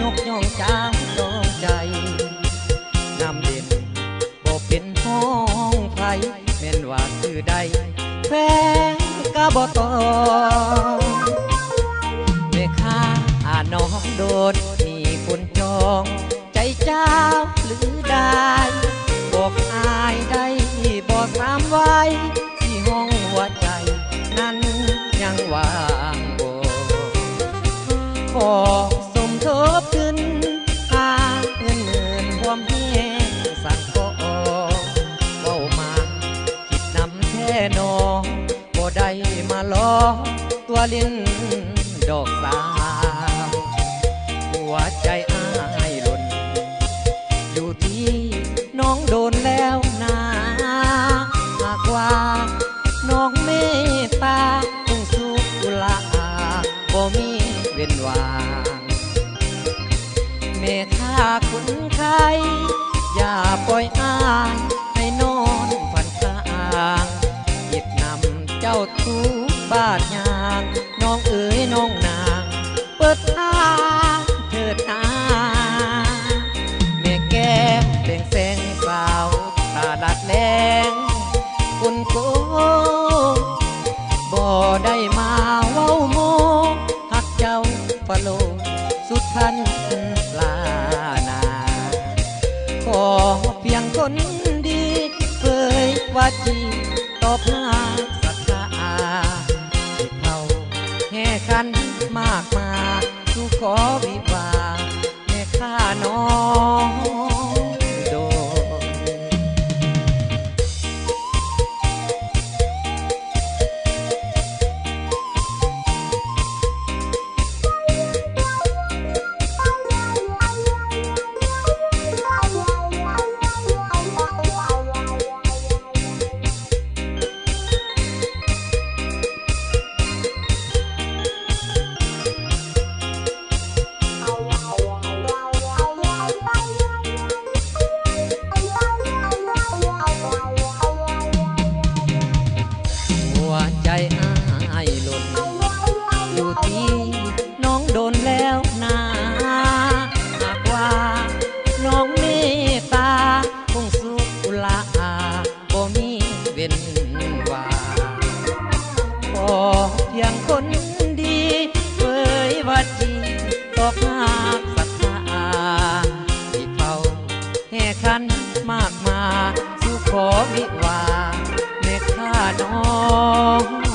ยกย่องจางจองใจนำเด่นบอกเป็นห้องไฟแม่นว่าคือใดแฟนกะบ่ตองแม่ค้าอาน้องโดนมีคนจอง มาล้อตัวลิ้นดอกสาหัวใจอ้ายหล่น อยู่ที่น้องโดนแล้วนาหากว่าน้องเมตตาคงสุกุลาบ่มีเว้นวางเมค่าคุณใคร อย่าปล่อยอ้ายให้นอนฝันกลางหยิบนำเจ้าทุกบาทยางน้องเอ๋ยน้องนาง เปิดทางเถิดนาแม่แก้มเปล่งแสงสาวตาลัดแรงคุณโกบ่ได้มาเว้าโมหักเจ้าฟะโลสุดทันลานาขอเพียงคนดีเผยว่าจีตอบหน้าากมาสู่ขอ ใจอายหล่นอยู่ที่น้องโดนแล้วนาหากว่าน้องเมตตาคงสุขลาบ่มีเว้นว่าพอเพียงคนดีเคยว่าจีตอกหากศรัทธาที่เฝ้าแห่ขันมากมาสุขขอวิวา น้อง